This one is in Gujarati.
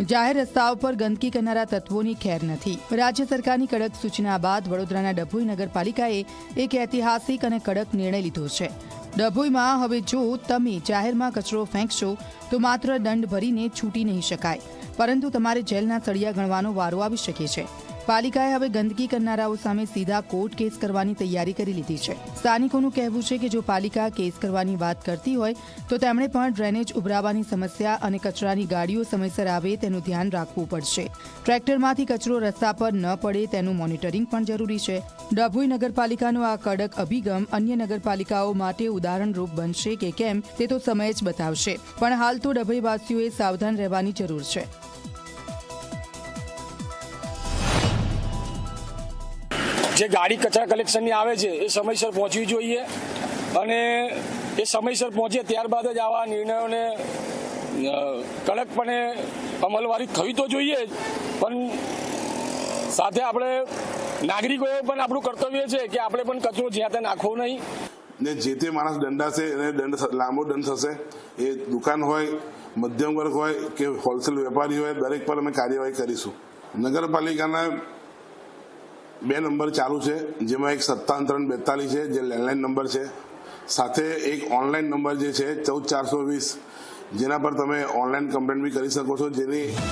જાહેર રસ્તાઓ પર ગંદકી કરનારા તત્વોની ખેર નથી. રાજ્ય સરકારની કડક સૂચના બાદ વડોદરાના ડભોઈ નગરપાલિકાએ એક ઐતિહાસિક અને કડક નિર્ણય લીધો છે. ડભોઈમાં હવે જો તમે જાહેરમાં કચરો ફેંકશો, તો માત્ર દંડ ભરીને છૂટી નહીં શકાય. પરંતુ તમારે જેલના સળિયા ગણવાનો વારો આવી શકે છે. પાલિકાએ હવે ગંદકી કરનારાઓ સામે સીધા કોર્ટ કેસ કરવાની તૈયારી કરી લીધી છે. સ્થાનિકોનું કહેવું છે કે જો પાલિકા કેસ કરવાની વાત કરતી હોય, તો તેમણે પણ ડ્રેનેજ ઉભરાવાની સમસ્યા અને કચરાની ગાડીઓ સમયસર આવે તેનું ધ્યાન રાખવું પડશે. ટ્રેક્ટરમાંથી કચરો રસ્તા પર ન પડે તેનું મોનિટરિંગ પણ જરૂરી છે. ડભોઈ નગરપાલિકાનો આ કડક અભિગમ અન્ય નગરપાલિકાઓ માટે ઉદાહરણરૂપ બનશે કે કેમ, તે તો સમય જ બતાવશે. પણ હાલ તો ડભોઈવાસીઓએ સાવધાન રહેવાની જરૂર છે. જે ગાડી કચરા કલેક્શનની આવે છે, એ સમયસર પહોંચવી જોઈએ અને એ સમયસર પહોંચે ત્યારબાદ જ આવા નિર્ણયોને કડકપણે અમલવારી થવી તો જોઈએ પણ સાથે આપણે નાગરિકોએ પણ આપણું કર્તવ્ય છે કે આપણે પણ કચરો જ્યાં ત્યાં નાખવો નહીં. ને જે તે માણસ દંડાશે એને દંડ લાંબો દંડ થશે, એ દુકાન હોય, મધ્યમ વર્ગ હોય કે હોલસેલ વેપારી હોય, દરેક પર અમે કાર્યવાહી કરીશું. નગરપાલિકાના બે નંબર ચાલુ છે, જેમાં એક સત્તાવન ત્રણ બેતાલીસ છે, જે લેન્ડલાઇન નંબર છે. સાથે એક ઓનલાઈન નંબર જે છે, ચૌદ ચારસો વીસ. જેના પર તમે ઓનલાઈન કમ્પ્લેન બી કરી શકો છો, જેની